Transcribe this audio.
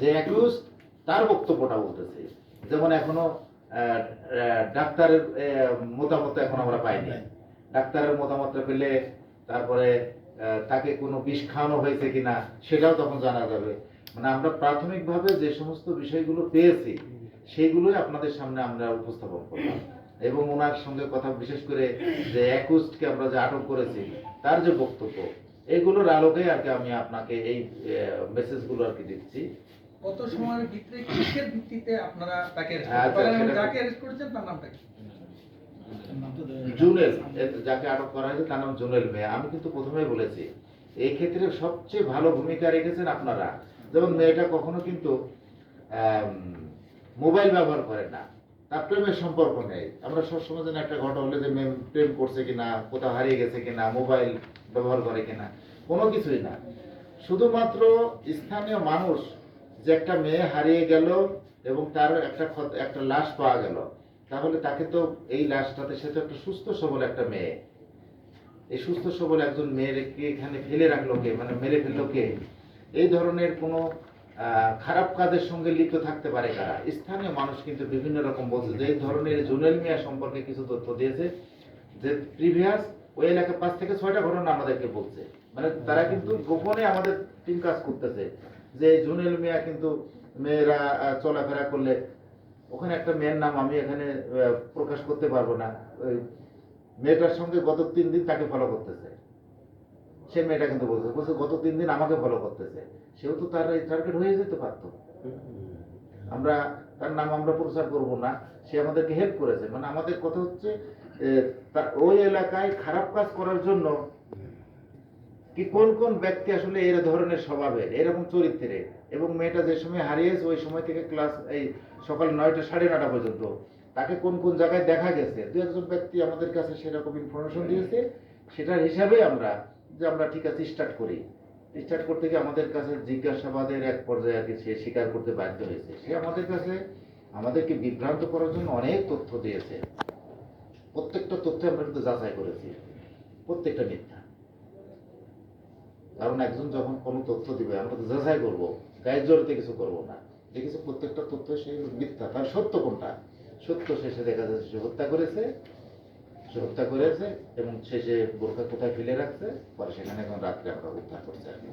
যে অ্যাকিউজ তার বক্তব্যটা বলতেছে। যেমন এখনও ডাক্তারের মতামত এখন আমরা পাইনি। ডাক্তারের মতামতটা পেলে তারপরে তাকে কোনো বিষ খাওয়ানো হয়েছে কিনা সেটাও তখন জানা যাবে। মানে আমরা প্রাথমিকভাবে যে সমস্ত বিষয়গুলো পেয়েছি সেইগুলোই আপনাদের সামনে আমরা উপস্থাপন করলাম। এবং ওনার সঙ্গে কথা বিশেষ করে যে অ্যাকুস্টকে আমরা যে আটক করেছি তার যে বক্তব্য এগুলোর আলোকে আর কি আমি আপনাকে এই মেসেজগুলো আর কি দিচ্ছি। কত সময়ের ভিতরে কিসের ভিত্তিতে আপনারা তাকে আচ্ছা, সেটা- যাকে অ্যারেস্ট করেছেন তার নামটা কি? জুনেল যাকে আটক করা হয়েছে তার নাম জুনেল মেয়ে। আমি কিন্তু প্রথমেই বলেছি এই ক্ষেত্রে সবচেয়ে ভালো ভূমিকা রেখেছেন আপনারা। যেমন মেয়েটা কখনো কিন্তু মোবাইল ব্যবহার করে না। তার প্রেমের সম্পর্ক নেই। আমরা সবসময় যেন একটা ঘটনা হলে যে মেয়ে প্রেম করছে কিনা, কোথাও হারিয়ে গেছে কিনা, মোবাইল ব্যবহার করে কিনা, কোনো কিছুই না। শুধুমাত্র স্থানীয় মানুষ যে একটা মেয়ে হারিয়ে গেল এবং তার একটা একটা লাশ পাওয়া গেল, তাহলে তাকে তো এই লাশটাতে সে তো একটা সুস্থ সবল একটা মেয়ে। এই সুস্থ সবল একজন মেয়েকে এখানে ফেলে রাখল কে? মানে মেরে ফেলল কে? এই ধরনের কোনো খারাপ কাজের সঙ্গে লিপ্ত থাকতে পারে কারা? স্থানীয় মানুষ কিন্তু বিভিন্ন রকম বলছে যে ধরনের জুনেল মিয়া সম্পর্কে কিছু তথ্য দিয়েছে যে প্রিভিয়াস ওই এলাকায় পাঁচ থেকে ছয়টা ঘটনা আমাদেরকে বলছে। মানে তারা কিন্তু গোপনে আমাদের টিম কাজ করতেছে যে জুনেল মিয়া কিন্তু মেয়েরা চলাফেরা করলে ওখানে একটা মেয়ের নাম আমি এখানে প্রকাশ করতে পারব না। ওই মেয়েটার সঙ্গে গত তিন দিন তাকে ফলো করতেছে। সে মেয়েটা কিন্তু বলছে বলছে গত তিন দিন আমাকে ফলো করতেছে। সেও তো তার টার্গেট হয়ে যেতে পারতো। আমরা তার নাম আমরা প্রচার করব না সে আমাদেরকে হেল্প করেছে। মানে আমাদের কথা হচ্ছে এ, তা- ওই এলাকায় খারাপ কাজ করার জন্য কি কোন কোন ব্যক্তি আসলে এর ধরনের স্বভাবের এরকম চরিত্রের? এবং মেয়েটা যে সময় হারিয়েছে ওই সময় থেকে ক্লাস এই সকাল নয়টা সাড়ে নটা পর্যন্ত তাকে কোন কোন জায়গায় দেখা গেছে? দু একজন ব্যক্তি আমাদের কাছে সেরকম ইনফরমেশন দিয়েছে। সেটার হিসাবে আমরা যে আমরা ঠিক আছে স্টার্ট করি। স্টার্ট করতে গিয়ে আমাদের কাছে জিজ্ঞাসাবাদের এক পর্যায়ে আর কি সে স্বীকার করতে বাধ্য হয়েছে। সে আমাদের কাছে আমাদেরকে বিভ্রান্ত করার জন্য অনেক তথ্য দিয়েছে। প্রত্যেকটা তথ্য আমরা কিন্তু যাচাই করেছি। প্রত্যেকটা মিথ্যা। কারণ একজন যখন কোনো তথ্য দিবে, আমরা তো যাচাই করব। গায়ের জোরতে কিছু করব না। দেখেছি প্রত্যেকটা তথ্য সেই মিথ্যা। তার সত্য কোনটা? সত্য শেষে দেখা যাচ্ছে সে হত্যা করেছে। সে হত্যা করেছে এবং সে যে বোরখা কোথায় ফেলে রাখছে, পরে সেখানে এখন রাত্রে আমরা উদ্ধার করছি আর কি।